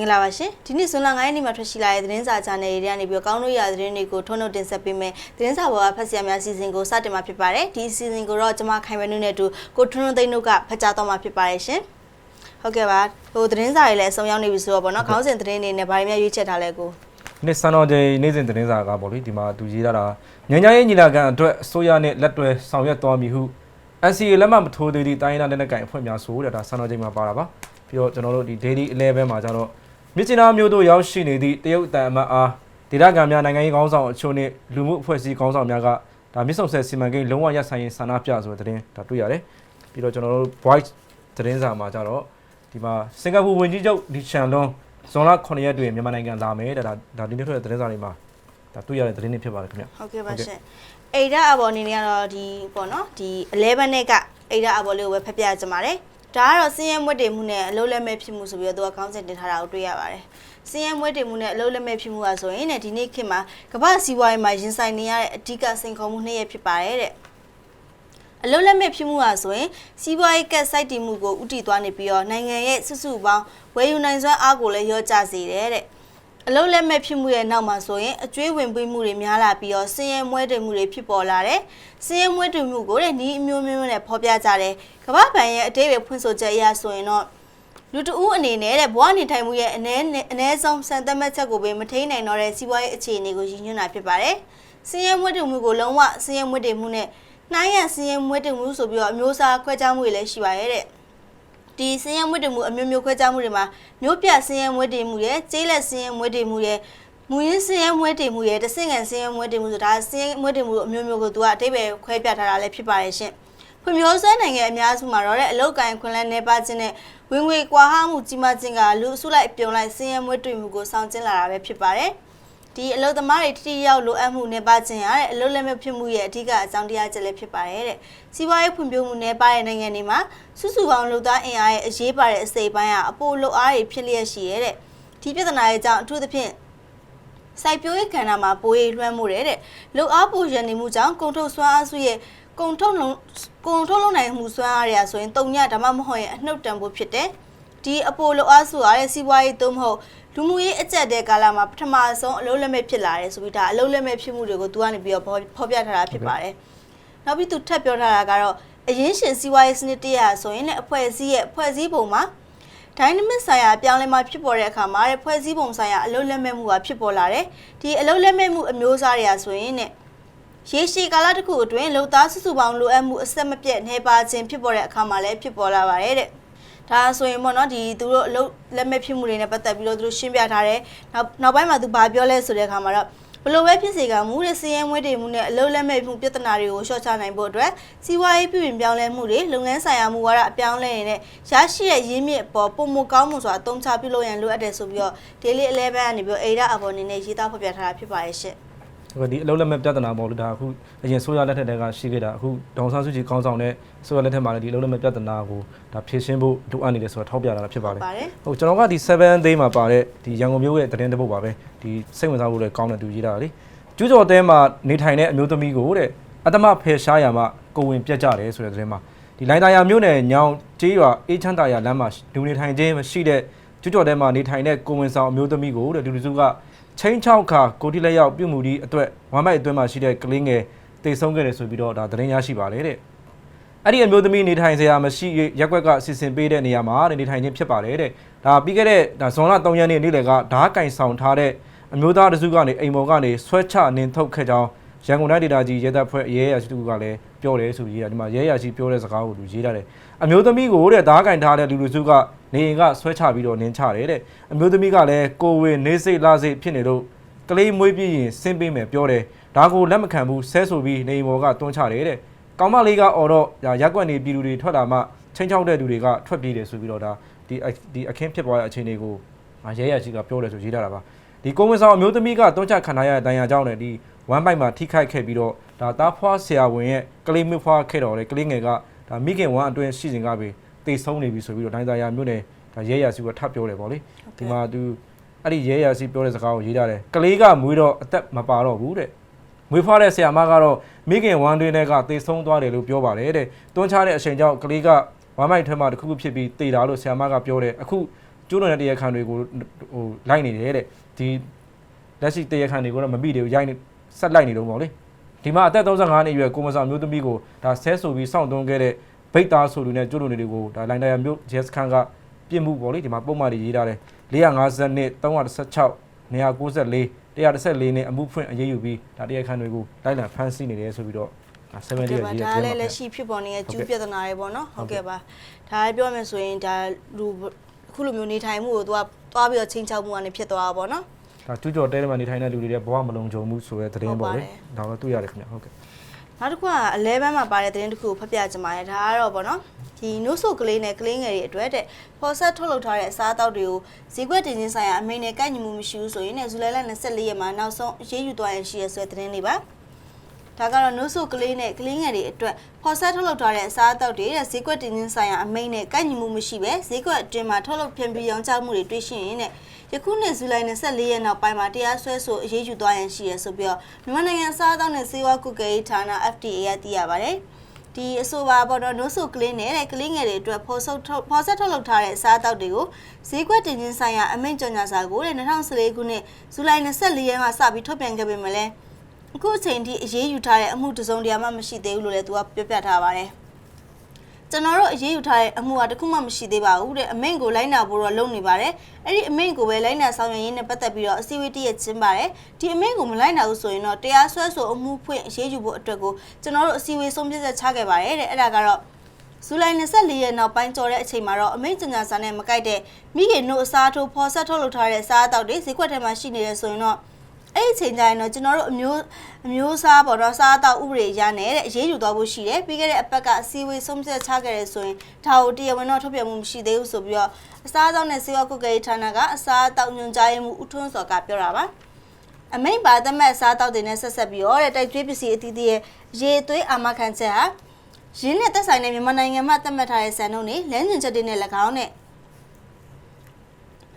င်္ဂလာပါရှင်ဒီနေ့ဇွန်လ9ရက်နေ့မှာထွက်ရှိလာတဲ့သတင်းစာဂျာနယ်တွေကနေပြီးတော့ကောင်းတို့ရသတင်းတွေကိုထုံးထုတ်တင်ဆက်ပေးမယ်သတင်းစာပေါ်ကဖတ်ဆရာများစီစဉ်ကိုစတင်မှာဖြစ်ပါတယ်ဒီစီစဉ်ကိုတော့ကျွန်မခိုင်ဝဲနုနဲ့အတူကိုထွန်းထွန်းသိန်းတို့ကဖတ်ကြားတော့မှာဖြစ်ပါတယ်ရှင်ဟုတ်ကဲ့ပါဟိုသတင်းစာတွေလည်းအဆုံးရောက်နေပြီဆိုတော့ဗောနော်ခေါင်းစဉ်သတင်းတွေနဲ့ဗားရများရွေးချက်ထားလဲကိုနေ့စံတော်ချိန်နေ့စဉ်သတင်းစာကပေါ့လေဒီမှာသူရေးထားတာညဉ့်ညရေးညီလာခံအတွက်အစိုးရနဲ့လက်တွဲဆောင်ရွက်သွားမည်ဟု NCA လက်မှတ်မထိုးသေးသည့်တိုင်းဒေသနဲ့ကိုင်အဖွဲ့များဆိုတဲ့ဒါစံတော်ချိန်မှာပါတာပါပြီးတော့ကျွန်တော်တို့ဒီ daily 11မှာကျတော့ မြစ်ချနာမျိုးတို့ရောက်ရှိနေသည့်တရုတ်တန်အမတ်အားဒေသခံများနိုင်ငံရေးခေါင်းဆောင်အချို့နဲ့လူမှုအဖွဲ့အစည်းခေါင်းဆောင်များကဒါမြစ်ဆုံဆယ်စီမံကိန်းလုံးဝရပ်ဆိုင်ရေးဆန္ဒပြဆိုတဲ့သတင်းဒါတွေ့ရတယ်ပြီးတော့ကျွန်တော်တို့ voice သတင်းစာမှာကျတော့ဒီမှာစင်ကာပူဝန်ကြီးချုပ်လီချန်လွန်ဇွန်လ9ရက်တွင်မြန်မာနိုင်ငံလာမယ်တဲ့ဒါဒါဒီနေ့ထွက်တဲ့သတင်းစာတွေမှာဒါတွေ့ရတဲ့သတင်းတွေဖြစ်ပါတယ်ခင်ဗျဟုတ်ကဲ့ပါရှင်အိဒါအဘော်အနေနဲ့ကတော့ဒီပေါ့နော်ဒီ11နဲ့ကအိဒါအဘော်လေးကိုပဲဖတ်ပြကြပါမယ် ဒါကတော့စင်းရဲမွတ်တေမှုနဲ့အလုံးလက်မဲ့ဖြစ်မှုဆိုပြီးတော့သူကခေါင်းစဉ်တင်ထားတာကိုတွေ့ရပါတယ်စင်းရဲမွတ်တေမှုနဲ့အလုံးလက်မဲ့ဖြစ်မှုကဆိုရင်တဲ့ဒီနေ့ခေတ်မှာကမ္ဘာစီးပွားရေးမှာရင်ဆိုင်နေရတဲ့အဓိကစိန်ခေါ်မှုနှစ်ရပ်ဖြစ်ပါတယ်တဲ့အလုံးလက်မဲ့ဖြစ်မှုဟာဆိုရင်စီးပွားရေးကက်စိုက်တည်မှုကိုဥတီသွားနေပြီးတော့နိုင်ငံရဲ့စုစုပေါင်းဝယ်ယူနိုင်စွမ်းအားကိုလည်းရော့ကျစေတယ်တဲ့ အလုံးလက်မဲ့ဖြစ်မှုရဲ့နောက်မှာဆိုရင်အကျွေးဝင်ပေးမှုတွေများလာပြီးတော့ဆင်းရဲမွဲတေမှုတွေဖြစ်ပေါ်လာတယ်။ဆင်းရဲမွဲတေမှုကိုတဲ့ဤအမျိုးမျိုးနဲ့ဖော်ပြကြတယ်။ကမ္ဘာ့ဘဏ်ရဲ့အသေးပဲဖွင့်ဆိုချက်အရဆိုရင်တော့လူတဦးအနေနဲ့တဲ့ဘဝနေထိုင်မှုရဲ့အ ਨੇ အ ਨੇ ဆုံးစံသတ်မှတ်ချက်ကိုပဲမထိန်နိုင်တော့တဲ့စီးပွားရေးအခြေအနေကိုရည်ညွှန်းတာဖြစ်ပါတယ်။ဆင်းရဲမွဲတေမှုကိုလုံးဝဆင်းရဲမွဲတေမှုနဲ့နှိုင်းရန်ဆင်းရဲမွဲတေမှုဆိုပြီးတော့အမျိုးအစားခွဲခြားမှုတွေလည်းရှိပါရဲ့တဲ့။ ဒီစင်းရဲမွေးတမှုအမျိုးမျိုးခွဲခြားမှုတွေမှာမျိုးပြစင်းရဲမွေးတမှုရဲ့ကျေးလက်စင်းရဲမွေးတမှုရဲ့မူရင်းစင်းရဲမွေးတမှုရဲ့တဆင့်ကန်စင်းရဲမွေးတမှုဆိုဒါစင်းရဲမွေးတမှုအမျိုးမျိုးကိုသူကအတိပ္ပယ်ခွဲပြထားတာလည်းဖြစ်ပါရဲ့ရှင်ဖွံ့ဖြိုးဆဲနိုင်ငံအများစုမှာတော့တဲ့အလောက်ကန်ခွင်လန်းနေပါခြင်းနဲ့ဝင်ငွေကွာဟမှုကြီးမားခြင်းကလူအစုလိုက်ပြုံလိုက်စင်းရဲမွေးတမှုကိုဆောင်ကျင်းလာတာပဲဖြစ်ပါတယ် ဒီအလုသမားတွေတိတိရောက်လိုအပ်မှုနေပါခြင်းရတဲ့အလုလက်မဲ့ဖြစ်မှုရဲ့အဓိကအကြောင်းတရားချက်လည်းဖြစ်ပါတယ်တဲ့စီးပွားရေးဖွံ့ဖြိုးမှုနဲ့ပါတဲ့နိုင်ငံတွေမှာစုစုပေါင်းလူသားအင်အားရဲ့အရေးပါတဲ့အစိပ်ပိုင်းကအပိုလုအားတွေဖြစ်လျက်ရှိရဲတဲ့ဒီပြဿနာရဲ့အကြောင်းအထူးသဖြင့်စိုက်ပျိုးရေးကဏ္ဍမှာပိုးရလွှမ်းမှုတဲ့တဲ့လူအားပူရနေမှုကြောင့်ကုန်ထုတ်စွမ်းအားစုရဲ့ကုန်ထုတ်လုံးကုန်ထုတ်လုံးနိုင်မှုစွမ်းအားရဆိုရင်တုံညဓမ္မမဟုတ်ရင်အနှုတ်တန်ဖို့ဖြစ်တဲ့ဒီအပိုလိုအားစုအားတဲ့စီးပွားရေးသုံးမဟုတ် လူမှုရေးအကျက်တဲ့ကာလမှာပထမဆုံးအလုံးလက်မဲ့ဖြစ်လာတယ်ဆိုပြီးဒါအလုံးလက်မဲ့ဖြစ်မှုတွေကိုသူကနေပြီးတော့ဖော်ပြထားတာဖြစ်ပါတယ်နောက်ပြီးသူထပ်ပြောထားတာကတော့အရင်ရှင်စီးပွားရေးစနစ်တရားဆိုရင်လည်းအဖွဲ့အစည်းရဲ့အဖွဲ့အစည်းပုံမှာ dynamic ဆိုင်ရာပြောင်းလဲမှဖြစ်ပေါ်တဲ့အခါမှာတဲ့ဖွဲ့စည်းပုံဆိုင်ရာအလုံးလက်မဲ့မှုကဖြစ်ပေါ်လာတယ်ဒီအလုံးလက်မဲ့မှုအမျိုးအစားတွေကဆိုရင်တဲ့ရေရှည်ကာလတစ်ခုအတွင်းလုံသားစုစုပေါင်းလိုအပ်မှုအဆက်မပြတ်နေပါခြင်းဖြစ်ပေါ်တဲ့အခါမှာလည်းဖြစ်ပေါ်လာပါတယ်တဲ့ ဒါဆိုရင်ပေါ့နော်ဒီသူတို့အလုံးလက်မဲ့ဖြစ်မှုတွေနဲ့ပတ်သက်ပြီးတော့သူတို့ရှင်းပြထားတယ်နောက်နောက်ပိုင်းမှာသူဘာပြောလဲဆိုတဲ့အခါမှာတော့ဘလို့ပဲဖြစ်စေကမူရစည်ရဲမွေးတွေမှုနဲ့အလုံးလက်မဲ့မှုပြဿနာတွေကိုရှော့ချနိုင်ဖို့အတွက်စီးပွားရေးပြုပြင်ပြောင်းလဲမှုတွေလုပ်ငန်းဆိုင်ရာမူဝါဒအပြောင်းလဲနေတဲ့ရရှိတဲ့ရင်းမြစ်အပေါ်ပုံမကောင်းမှုဆိုတာအသုံးချပြုလုပ်ရန်လိုအပ်တယ်ဆိုပြီးတော့ daily 11ကနေပြီးတော့ ADA အပေါ်အနေနဲ့ရေးသားဖော်ပြထားတာဖြစ်ပါရဲ့ရှင့် ဟိုဒီအလုံးလက်မဲ့ပြဿနာပေါ့လေဒါအခုအရင်ဆိုရလက်ထက်တည်းကရှိခဲ့တာအခုဒေါန်ဆန်းစုကြည်ကောင်းဆောင်တဲ့ဆိုရလက်ထက်မှာလည်းဒီအလုံးလက်မဲ့ပြဿနာကိုဒါဖြေရှင်းဖို့လိုအပ်နေတယ်ဆိုတော့ထောက်ပြတာဖြစ်ပါတယ်ပါတယ်ဟုတ်ကျွန်တော်ကဒီ7 day မှာပါတဲ့ဒီရန်ကုန်မြို့ရဲ့သတင်းတစ်ပုဒ်ပါပဲဒီစိတ်ဝင်စားဖို့လည်းကောင်းတဲ့သူရေးတာလေကျူးကျော်တဲမှာနေထိုင်တဲ့အမျိုးသမီးကိုတဲ့အတ္တမဖယ်ရှားရမှာကိုဝင်ပြတ်ကြတယ်ဆိုတဲ့သတင်းမှာဒီလိုင်းတာယာမြို့နယ်ညောင်ကျေးရွာအေးချမ်းတာယာလမ်းမှာလူနေထိုင်ခြင်းမရှိတဲ့ကျူးကျော်တဲမှာနေထိုင်တဲ့ကိုဝင်ဆောင်အမျိုးသမီးကိုတဲ့လူလူစုက ချင်းချောက်ခါကိုတိလက်ရောက်ပြုတ်မှုဒီအတွက်ဝမ်းမိုက်အတွင်းမှာရှိတဲ့ကလေးငယ်တေဆုံးခဲ့တယ်ဆိုပြီးတော့ဒါသတင်းရရှိပါလေတဲ့အဲ့ဒီအမျိုးသမီးနေထိုင်စရာမရှိရက်ကွက်ကစီစဉ်ပေးတဲ့နေရာမှာနေထိုင်ခြင်းဖြစ်ပါတယ်တဲ့ဒါပြီးခဲ့တဲ့ဒါဇွန်လ3ရက်နေ့နေ့လယ်ကဓားကင်ဆောင်ထားတဲ့အမျိုးသားတစုကနေအိမ်ပေါ်ကနေဆွဲချနင်းထုတ်ခဲ့ကြောင်းရန်ကုန်တိုင်းဒေသကြီးရဲတပ်ဖွဲ့ရဲရရှိသူကလည်းပြောတယ်ဆိုပြီးရေးတာဒီမှာရဲရရှိပြောတဲ့စကားကိုသူရေးထားတယ် အမျိုးသမီးကိုတဲ့ဓားကင်ထားတဲ့လူလူစုကနေအိမ်ကဆွဲချပြီးတော့နင်းချတယ်တဲ့အမျိုးသမီးကလည်းကိုဝေနေစိတ်လာစိတ်ဖြစ်နေလို့ကလေးမွေးပြင်းရင်ဆင်းပေးမယ်ပြောတယ်ဒါကိုလက်မခံဘူးဆဲဆိုပြီးနေအိမ်ပေါ်ကတွန်းချတယ်တဲ့ကောင်မလေးကအော်တော့ဒါရက်ကွက်နေပြည်သူတွေထွက်လာမှချင်းချောက်တဲ့သူတွေကထွက်ပြေးတယ်ဆိုပြီးတော့ဒါဒီအဒီအခင်းဖြစ်သွားတဲ့အခြေအနေကိုအာရဲရရှိကပြောတယ်ဆိုရေးထားတာပါဒီကိုဝင်ဆောင်အမျိုးသမီးကတွန်းချခံထားရတဲ့တိုင်ယာကြောင့်လည်းဒီဝမ်းပိုက်မှာထိခိုက်ခဲ့ပြီးတော့ဒါတားဖွားဆရာဝန်ရဲ့ကလေးမဖွားခဲ့တော့လေကလေးငယ်က ဒါမိခင်ဝမ်းအတွင်းရှိစဉ်ကပဲတေဆုံးနေပြီဆိုပြီးတော့ဒိုင်းသားရမြို့နယ်ဒါရဲရရှိကထပ်ပြောတယ်ပေါ့လေဒီမှာသူအဲ့ဒီရဲရရှိပြောတဲ့စကားကိုရေးထားတယ်ကလေးကမွေးတော့အသက်မပါတော့ဘူးတဲ့မွေးဖွားတဲ့ဆရာမကတော့မိခင်ဝမ်းတွင်းတွေကတေဆုံးသွားတယ်လို့ပြောပါတယ်တဲ့တွန်းချတဲ့အချိန်ကြောင့်ကလေးကဝမ်းမိုက်ထဲမှာတစ်ခုခုဖြစ်ပြီးတေတာလို့ဆရာမကပြောတယ်အခုကျိုးလွန်တဲ့တရားခံတွေကိုဟိုလိုက်နေတယ်တဲ့ဒီလက်ရှိတရားခံတွေကိုတော့မပြီးသေးဘူးရိုက်နေဆက်လိုက်နေတော့ပေါ့လေ ဒီမှာအသက်35နှစ်အရွယ်ကိုမဆောင်မျိုးသမီးကိုဒါဆဲဆိုပြီးစောင့်သွင်းခဲ့တဲ့ဗိတ်သားဆိုလူနဲ့ကျိုးလွန်တွေကိုဒါလိုင်းတရာမျိုးဂျက်စခန်ကပြစ်မှုပေါ့လေဒီမှာပုံမှန်တွေရေးထားတယ်450နှစ်316 294 114နဲ့အမှုဖွင့်အရေးယူပြီးဒါတရားခံတွေကိုလိုက်လံဖမ်းဆီးနေတယ်ဆိုပြီးတော့7ဟုတ်လေးကဲ့ရေးပါရဒါတယ်လည်းလက်ရှိဖြစ်ပေါ်နေတဲ့ကျူးပြဿနာတွေပေါ့နော်ဟုတ်ကဲ့ပါဒါလည်းပြောမယ်ဆိုရင်ဒါလူအခုလိုမျိုးနေထိုင်မှုကိုသူကသွားပြီးတော့ချင်းချောက်မှုကနေဖြစ်သွားတာပေါ့နော် ဒါကျူးကျော်တဲထဲမှာနေထိုင်တဲ့လူတွေရဲ့ဘဝမလုံခြုံမှုဆိုတဲ့သတင်းပေါ့လေဟုတ်ပါတယ်ဒါတော့တွေ့ရတယ်ခင်ဗျဟုတ်ကဲ့နောက်တစ်ခုကအလဲဘန်းမှာပါတဲ့သတင်းတစ်ခုကိုဖတ်ပြချင်ပါတယ်ဒါကတော့ပေါ့နော်ဒီနို့ဆိုကလေးနဲ့ကလေးငယ်တွေအတွက်တဲ့ဖော်ဆက်ထုတ်လုပ်ထားတဲ့အစားအသောက်တွေကိုဈေးကွက်တင်ခြင်းဆိုင်ရာအမိန့်နဲ့ကိုက်ညီမှုမရှိဘူးဆိုရင်လည်းဇူလိုင်လ24ရက်မှာနောက်ဆုံးအရေးယူသွားရင်ရှိရဆွဲသတင်းတွေပါ ဒါကတော့နို့ဆိုကလေးနဲ့ကလေးငယ်တွေအတွက်ဖော်ဆက်ထုတ်လုပ်ထားတဲ့အစားအသောက်တွေတဲ့ဈေးကွက်တင်ခြင်းဆိုင်ရာအမိန့်နဲ့ကိုက်ညီမှုမရှိပဲဈေးကွက်အတွင်းမှာထုတ်လုပ်ပြင်ပြီးရောင်းချမှုတွေတွေ့ရှိရင်တဲ့ယခုနှစ်ဇူလိုင်24ရက်နောက်ပိုင်းမှာတရားစွဲဆိုအရေးယူသွားရန်ရှိရဆိုပြီးတော့မြန်မာနိုင်ငံစားအသောက်နဲ့စေဝါကုကဲရေးဌာန FDA ကသိရပါတယ်။ဒီအဆိုပါပေါ်တော့နို့ဆိုကလင်းနဲ့တဲ့ကလင်းငယ်တွေအတွက်ဖော်ဆုပ်ထုတ်ဖော်ဆက်ထုတ်လုပ်ထားတဲ့အစားအသောက်တွေကိုဈေးကွက်တင်ခြင်းဆိုင်ရာအမိန့်ကြော်ညာစာကိုတဲ့2014ခုနှစ်ဇူလိုင်24ရက်မှာစပြီးထုတ်ပြန်ခဲ့ပေမဲ့လည်း အခုအချိန်ထိအရေးယူထားတဲ့အမှုတစ်စုံတရာမှမရှိသေးဘူးလို့လည်းသူကပြောပြထားပါတယ်။ကျွန်တော်တို့အရေးယူထားတဲ့အမှုကတခုမှမရှိသေးပါဘူးတဲ့အမိန့်ကိုလိုက်နာဖို့တော့လုပ်နေပါတယ်အဲ့ဒီအမိန့်ကိုပဲလိုက်နာဆောင်ရွက်ရင်းနဲ့ပတ်သက်ပြီးတော့အစည်းအဝေးတရက်ချင်းပါတယ်ဒီအမိန့်ကိုမလိုက်နာဘူးဆိုရင်တော့တရားစွဲဆိုအမှုဖွင့်အရေးယူဖို့အတွက်ကိုကျွန်တော်တို့အစည်းအဝေးဆုံးဖြတ်ချက်ချခဲ့ပါတယ်တဲ့အဲ့ဒါကတော့ဇူလိုင်24ရက်နောက်ပိုင်းကျော်တဲ့အချိန်မှာတော့အမိန့်ကြေညာစာနဲ့မကိုက်တဲ့မိခင်တို့အစားထိုးဖော်ဆက်ထုတ်လုပ်ထားတဲ့စားအသောက်တွေဈေးကွက်ထဲမှာရှိနေတယ်ဆိုရင်တော့ အဲ့ဒီအချိန်ကျရင်တော့ကျွန်တော်တို့အမျိုးအမျိုးအစားပေါ့နော်စားအသောက်ဥပဒေရနဲ့တဲ့အရေးယူသွားဖို့ရှိတယ်ပြီးခဲ့တဲ့အပတ်ကအစည်းအဝေးဆုံးဖြတ်ချခဲ့တယ်ဆိုရင်ဒါကိုတရားဝင်တော့ထုတ်ပြန်မှုမရှိသေးဘူးဆိုပြီးတော့အစားအသောက်နဲ့စေဝါကုတ်ကလေးဌာနကအစားအသောက်ညွှန်ကြားရေးမှူးဦးထွန်းစော်ကပြောတာပါအမိန့်ပါသတ်မဲ့အစားအသောက်တွေနဲ့ဆက်ဆက်ပြီးတော့တဲ့တိုက်ကျွေးပစ္စည်းအသီးသီးရဲ့ရေသွေးအာမခံချက်ဟာရင်းနဲ့သက်ဆိုင်တဲ့မြန်မာနိုင်ငံမှာသတ်မှတ်ထားတဲ့စံနှုန်းတွေလမ်းညွှန်ချက်တွေနဲ့၎င်းနဲ့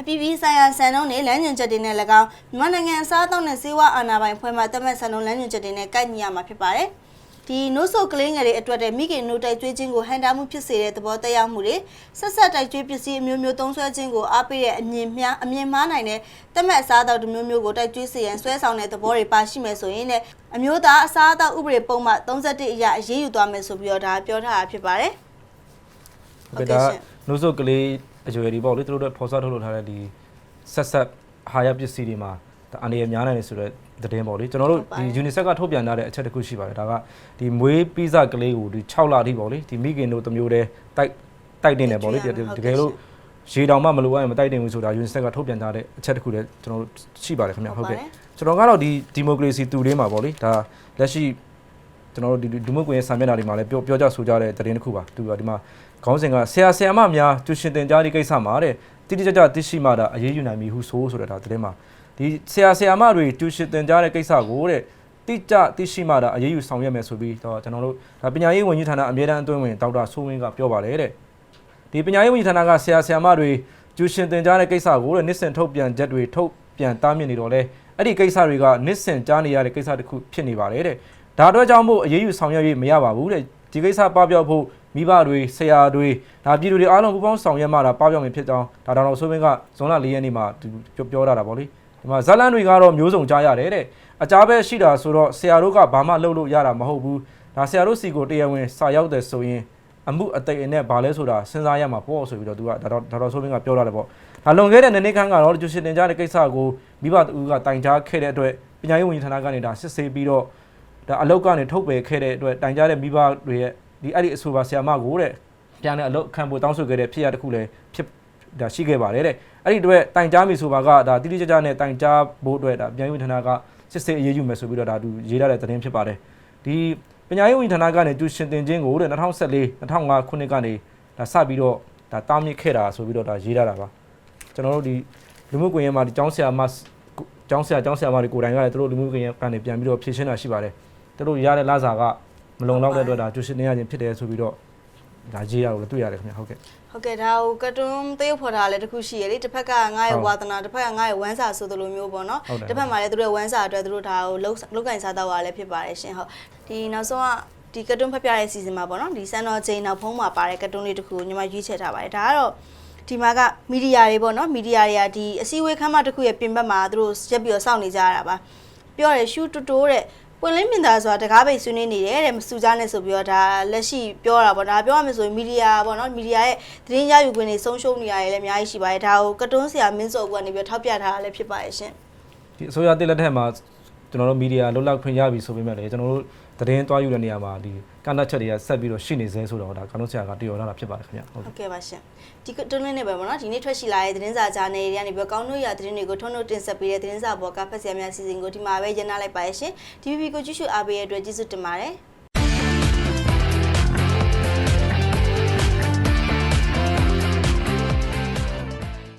အပြည်ပြည်ဆိုင်ရာစံနှုန်းတွေလမ်းညွှန်ချက်တွေနဲ့၎င်းမြန်မာနိုင်ငံအစားအသောက်နဲ့စေဝါအာဏာပိုင်ဖွဲ့မှသတ်မှတ်စံနှုန်းလမ်းညွှန်ချက်တွေနဲ့ကိုက်ညီရမှာဖြစ်ပါတယ်။ဒီနို့ဆိုကလေးငယ်တွေအတွက်တဲ့မိခင်နို့တိုက်ကျွေးခြင်းကိုဟန်တာမှုဖြစ်စေတဲ့သဘောတရားမှုတွေဆက်ဆက်တိုက်ကျွေးပစ္စည်းအမျိုးမျိုးသုံးစွဲခြင်းကိုအားပေးတဲ့အမြင်များအမြင်မှားနိုင်တဲ့သတ်မှတ်အစားအသောက်တစ်မျိုးမျိုးကိုတိုက်ကျွေးစေရန်ဆွဲဆောင်တဲ့သဘောတွေပါရှိမယ်ဆိုရင်လည်းအမျိုးသားအစားအသောက်ဥပဒေပုံမှန်31အရအရေးယူသွားမယ်ဆိုပြီးတော့ဒါပြောထားတာဖြစ်ပါတယ်။ဟုတ်ကဲ့ဒါနှုတ်ဆုတ်ကလေး အရွယ်တွေပေါ့လေသူတို့တို့ဖော်စားထုတ်လုပ်ထားတဲ့ဒီဆက်ဆက်ဟာရပစ္စည်းတွေမှာဒါအနေရများနိုင်တယ်ဆိုတော့သတင်းပေါ့လေကျွန်တော်တို့ဒီ UNICEF ကထုတ်ပြန်ထားတဲ့အချက်တစ်ခုရှိပါတယ်ဒါကဒီမွေးပိဇကလေးကိုဒီ6လအထိပေါ့လေဒီမိခင်တို့တစ်မျိုးတည်းတိုက်တိုက်တင်တယ်ပေါ့လေတကယ်လို့ရေတောင်မှမလိုအပ်ရင်မတိုက်တင်ဘူးဆိုတာ UNICEF ကထုတ်ပြန်ထားတဲ့အချက်တစ်ခုလည်းကျွန်တော်တို့ရှိပါတယ်ခင်ဗျဟုတ်ကဲ့ကျွန်တော်ကတော့ဒီဒီမိုကရေစီတူလေးမှာပေါ့လေဒါလက်ရှိကျွန်တော်တို့ဒီဒီမိုကရေစီဆံမျက်နှာတွေမှာလည်းပြောပြောကြဆိုကြတဲ့သတင်းတစ်ခုပါသူကဒီမှာ ခေါင်းစဉ်ကဆရာဆရာမများကျူရှင်တင်ကြားဒီကိစ္စမှာတဲ့တိတိကျကျသိရှိမှဒါအရေးယူနိုင်ပြီဟုဆိုဆိုတဲ့ဒါသတင်းမှာဒီဆရာဆရာမတွေကျူရှင်တင်ကြားတဲ့ကိစ္စကိုတဲ့တိကျသိရှိမှဒါအရေးယူဆောင်ရွက်မယ်ဆိုပြီးတော့ကျွန်တော်တို့ဒါပညာရေးဝန်ကြီးဌာနအမြဲတမ်းအတွင်းဝင်ဒေါက်တာဆိုးဝင်းကပြောပါတယ်တဲ့ဒီပညာရေးဝန်ကြီးဌာနကဆရာဆရာမတွေကျူရှင်တင်ကြားတဲ့ကိစ္စကိုတဲ့နှစ်စင်ထုတ်ပြန်ချက်တွေထုတ်ပြန်တားမြစ်နေတော့လဲအဲ့ဒီကိစ္စတွေကနှစ်စင်ကြားနေရတဲ့ကိစ္စတစ်ခုဖြစ်နေပါတယ်တဲ့ဒါအတွက်ကြောင့်မို့အရေးယူဆောင်ရွက်ရေးမရပါဘူးတဲ့ဒီကိစ္စပပျောက်ဖို့ မိဘတွေဆရာတွေဒါပြည်သူတွေအားလုံးပူးပေါင်းဆောင်ရွက်မှဒါပပြောင်းမြင်ဖြစ်ကြောင်းဒါတောင်တော်ဆိုးမင်းကဇွန်လ၄ရက်နေ့မှာသူပြောပြောတာတာဗောလေဒီမှာဇလန်တွေကတော့မျိုးစုံကြားရတယ်တဲ့အကြားပဲရှိတာဆိုတော့ဆရာတို့ကဘာမှလုပ်လို့ရတာမဟုတ်ဘူးဒါဆရာတို့စီကိုတရားဝင်စာရောက်တယ်ဆိုရင်အမှုအသိအနဲ့ဘာလဲဆိုတာစဉ်းစားရမှာပေါ့ဆိုပြီးတော့သူကဒါတော့ဒါတော့ဆိုးမင်းကပြောလာတယ်ပေါ့ဒါလွန်ခဲ့တဲ့နှစ်နှစ်ခန့်ကတော့ကျူရှင်တင်ကြတဲ့ကိစ္စကိုမိဘတူကတိုင်ကြားခဲ့တဲ့အတွက်ပညာရေးဝန်ကြီးဌာနကနေဒါစစ်ဆေးပြီးတော့ဒါအလောက်ကနေထုတ်ပယ်ခဲ့တဲ့အတွက်တိုင်ကြားတဲ့မိဘတွေရဲ့ ဒီအဲ့ဒီအဆိုပါဆရာမကိုတဲ့ပြန်တဲ့အလုပ်ခံဖို့တောင်းဆိုခဲ့တဲ့ဖြစ်ရတစ်ခုလည်းဖြစ်ဒါရှိခဲ့ပါတယ်တဲ့အဲ့ဒီအတွက်တိုင်ကြားမိဆိုပါကဒါတိတိကျကျနဲ့တိုင်ကြားဖို့အတွက်ဒါပြန်ဝင်ဌာနကစစ်ဆေးအရေးယူမယ်ဆိုပြီးတော့ဒါသူရေးထားတဲ့သတင်းဖြစ်ပါတယ်ဒီပညာရေးဝန်ကြီးဌာနကနေသူရှင်တင်ခြင်းကိုတဲ့2014 2005ခုနှစ်ကနေဒါစပြီးတော့ဒါတားမြစ်ခဲ့တာဆိုပြီးတော့ဒါရေးထားတာပါကျွန်တော်တို့ဒီလူမှုကွန်ရက်မှာဒီကျောင်းဆရာမကျောင်းဆရာကျောင်းဆရာမတွေကိုယ်တိုင်ကလည်းသူတို့လူမှုကွန်ရက်ကနေပြန်ပြီးတော့ဖြည့်ရှင်းတာရှိပါတယ်သူတို့ရတဲ့လစာက မလုံလောက်တဲ့အတွက်ဒါကျူရှင်တင်ရခြင်းဖြစ်တယ်ဆိုပြီးတော့ဒါရေးရလို့တွေ့ရတယ်ခင်ဗျဟုတ်ကဲ့ဟုတ်ကဲ့ဒါကိုကတ်တွန်းသရုပ်ဖော်ထားလည်းတစ်ခုရှိရလေတစ်ဖက်ကငါ့ရဲ့ဝါသနာတစ်ဖက်ကငါ့ရဲ့ဝမ်းစာဆိုသလိုမျိုးပေါ့နော်ဟုတ်တယ်တစ်ဖက်မှာလည်းသူတို့ရဲ့ဝမ်းစာအတွက်သူတို့ဒါကိုလုတ်လုတ်ကင်စားတော့ရလည်းဖြစ်ပါတယ်ရှင်ဟုတ်ဒီနောက်ဆုံးကဒီကတ်တွန်းဖတ်ပြတဲ့စီစဉ်မှာပေါ့နော်ဒီစံတော်ချိန်နောက်ဖုံးမှာပါတဲ့ကတ်တွန်းလေးတစ်ခုကိုညီမရွေးချယ်ထားပါတယ်ဒါကတော့ဒီမှာကမီဒီယာတွေပေါ့နော်မီဒီယာတွေကဒီအစည်းအဝေးခန်းမတစ်ခုရဲ့ပြင်ဘက်မှာသူတို့ရက်ပြီးတော့စောင့်နေကြရတာပါပြောရဲရှူတူတိုးတဲ့ ပွင့်လင်းမြင်သာဆိုတာတကားပိတ်ဆွေးနွေးနေတယ်တဲ့မစူကြနဲ့ဆိုပြီးတော့ဒါလက်ရှိပြောတာပေါ့ဒါပြောရမယ်ဆိုရင်မီဒီယာပေါ့နော်မီဒီယာရဲ့သတင်းရယူခွင့်တွေဆုံးရှုံးနေရတယ်လည်းအများကြီးရှိပါတယ်ဒါကိုကတွန်းဆရာမင်းစောကနေပြီးတော့ထောက်ပြထားတာလည်းဖြစ်ပါရဲ့ရှင်ဒီအစိုးရတစ်လက်ထက်မှာကျွန်တော်တို့မီဒီယာလွတ်လပ်ခွင့်ရပြီဆိုပေမဲ့လည်းကျွန်တော်တို့ သတင်းသွားယူတဲ့နေရာမှာဒီကန့်သတ်ချက်တွေကဆက်ပြီးတော့ရှိနေသေးဆိုတော့ဒါကလုံးဆရာကတည်တော်လာတာဖြစ်ပါတယ်ခင်ဗျဟုတ်ဟုတ်ကဲ့ပါရှင်ဒီကတွန်းလင်းနေပဲပေါ့နော်ဒီနေ့ထွက်ရှိလာတဲ့သတင်းစာဂျာနယ်တွေကနေပြီးတော့ကောင်းတို့ရသတင်းတွေကိုထုံးထုံးတင်ဆက်ပေးတဲ့သတင်းစာပေါ်ကဖက်ဆရာများစီစဉ်ကိုဒီမှာပဲရန်နာလိုက်ပါရဲ့ရှင် DVB ကိုကြည့်ရှုအားပေးရတဲ့အတွက်ကျေးဇူးတင်ပါတယ်